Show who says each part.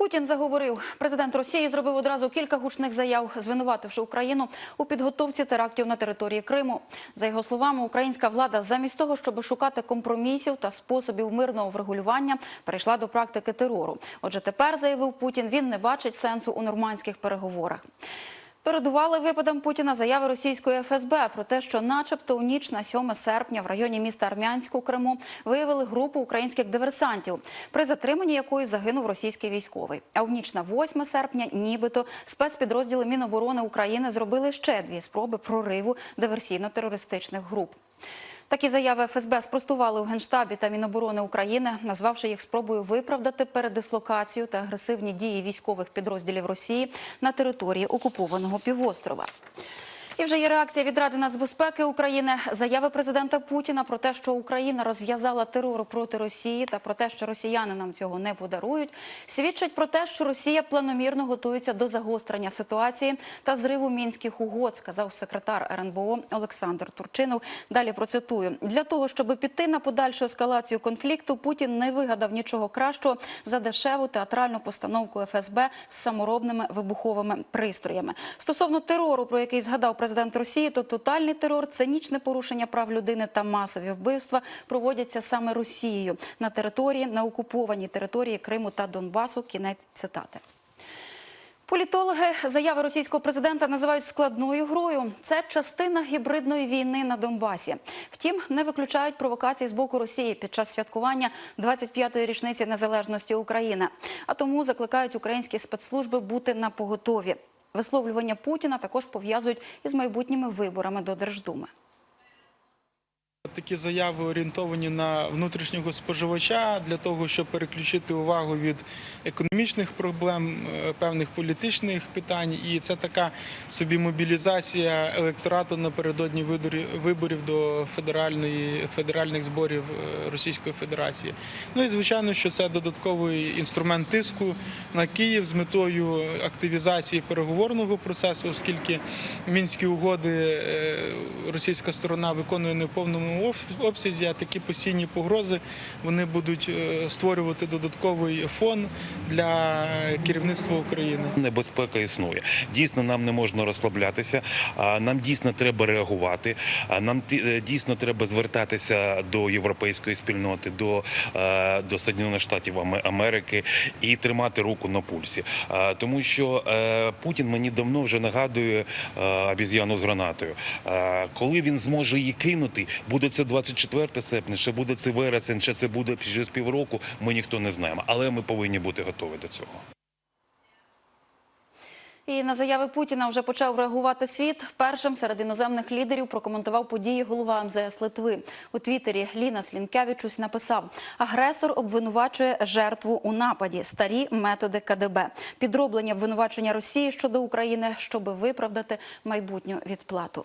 Speaker 1: Путін заговорив. Президент Росії зробив одразу кілька гучних заяв, звинувативши Україну у підготовці терактів на території Криму. За його словами, українська влада замість того, щоб шукати компромісів та способів мирного врегулювання, перейшла до практики терору. Отже, тепер заявив Путін, він не бачить сенсу у нормандських переговорах. Передували випадам Путіна заяви російської ФСБ про те, що, начебто, у ніч на 7 серпня в районі міста Армянську у Криму виявили групу українських диверсантів, при затриманні якої загинув російський військовий. А в ніч на 8 серпня, нібито, спецпідрозділи Міноборони України зробили ще дві спроби прориву диверсійно-терористичних груп. Такі заяви ФСБ спростували у Генштабі та Міноборони України, назвавши їх спробою виправдати передислокацію та агресивні дії військових підрозділів Росії на території окупованого півострова. І вже є реакція від Ради нацбезпеки України. Заяви президента Путіна про те, що Україна розв'язала терор проти Росії та про те, що росіяни нам цього не подарують, свідчать про те, що Росія планомірно готується до загострення ситуації та зриву мінських угод, сказав секретар РНБО Олександр Турчинов. Далі процитую: для того, щоб піти на подальшу ескалацію конфлікту, Путін не вигадав нічого кращого за дешеву театральну постановку ФСБ з саморобними вибуховими пристроями. Стосовно терору, про який згадав президент Росії, то тотальний терор, цинічне порушення прав людини та масові вбивства проводяться саме Росією на території на окупованій території Криму та Донбасу. Кінець цитати. Політологи заяви російського президента називають складною грою. Це частина гібридної війни на Донбасі. Втім, не виключають провокацій з боку Росії під час святкування 25-ї річниці незалежності України. А тому закликають українські спецслужби бути на поготові. Висловлювання Путіна також пов'язують із майбутніми виборами до Держдуми.
Speaker 2: Такі заяви орієнтовані на внутрішнього споживача для того, щоб переключити увагу від економічних проблем, е, певних політичних питань. І це така собі мобілізація електорату напередодні виборів до федеральної федеральних зборів е, Російської Федерації. Ну і звичайно, що це додатковий інструмент тиску на Київ з метою активізації переговорного процесу, оскільки мінські угоди е, російська сторона виконує не в повному обсязі, а такі постійні погрози вони будуть е, створювати додатковий фон для керівництва України.
Speaker 3: Небезпека існує. Дійсно, нам не можна розслаблятися. Нам дійсно треба реагувати. Нам е, дійсно треба звертатися до європейської спільноти, до, е, до Соединених Штатів Америки і тримати руку на пульсі. Тому що Путін мені давно вже нагадує обіз'яну з гранатою. Коли він зможе її кинути, буде це 24 серпня, чи буде це вересень, чи це буде через півроку. Ми ніхто не знаємо, але ми повинні бути готові до цього.
Speaker 1: І на заяви Путіна вже почав реагувати світ. Першим серед іноземних лідерів прокоментував події голова МЗС Литви. У Твіттері Лінас Лінкевичусь написав: агресор обвинувачує жертву у нападі, старі методи КДБ, підроблення обвинувачення Росії щодо України, щоби виправдати майбутню відплату.